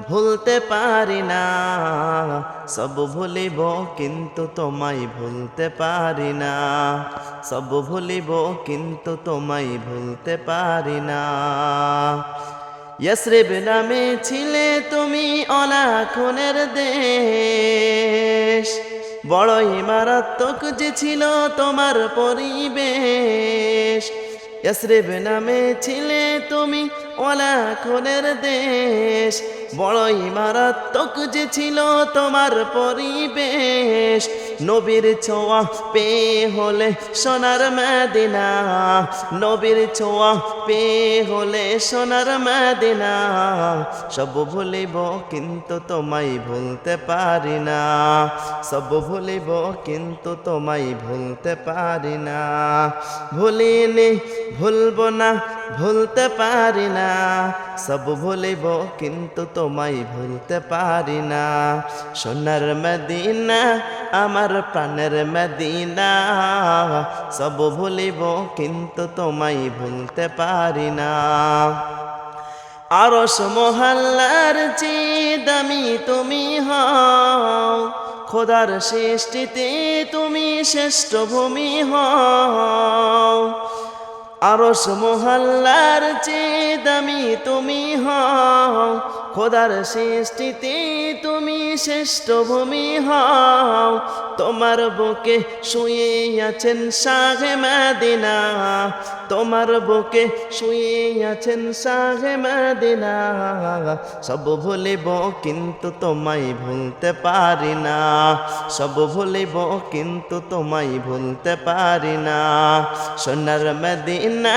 ভুলতে পারি না। সব ভুলিব কিন্তু তোমায় ভুলতে পারি না। সব ভুলিব কিন্তু তোমায় ভুলতে পারি না। ইয়সরিব নামে ছিলে তুমি অনাখনের দেশ। বড়ই মারাত্মক যে ছিল তোমার পরিবেশ। ইয়সরিব নামে ছিলে তুমি ওলা খনের দেশ। বড়ই মারাত্মক যে ছিল তোমার পরিবেশ। নবীর ছোঁয়া পেয়ে হলে সোনার মদিনা। নবীর ছোঁয়া পেয়ে হলে সোনার মদিনা। সব ভুলিব কিন্তু তোমায় ভুলতে পারি না। সব ভুলিব কিন্তু তোমায় ভুলতে পারি না। ভুলিনি, ভুলব না ভুলতে পারি না। সব ভুলিব কিন্তু তোমায় ভুলতে পারি না। সোনার মদিনা, আমার প্রাণের মদিনা। সব ভুলিব কিন্তু তোমায় ভুলতে পারি না। আরস মহল্লার যে দামি তুমি হও। খোদার সৃষ্টিতে তুমি শ্রেষ্ঠ ভূমি হও। আরস মহল্লার চেয়ে দামি তুমি হও। খোদার সৃষ্টিতে তুমি শ্রেষ্ঠ ভূমি হও। তোমার বুকে শুয়ে আছেন শাহে মাদিনা। তোমার বুকে শুয়ে আছেন শাহে মাদিনা। সব ভুলিব কিন্তু তোমায় ভুলতে পারি না। সব ভুলিব কিন্তু তোমায় ভুলতে পারি না। সোনার মদিনা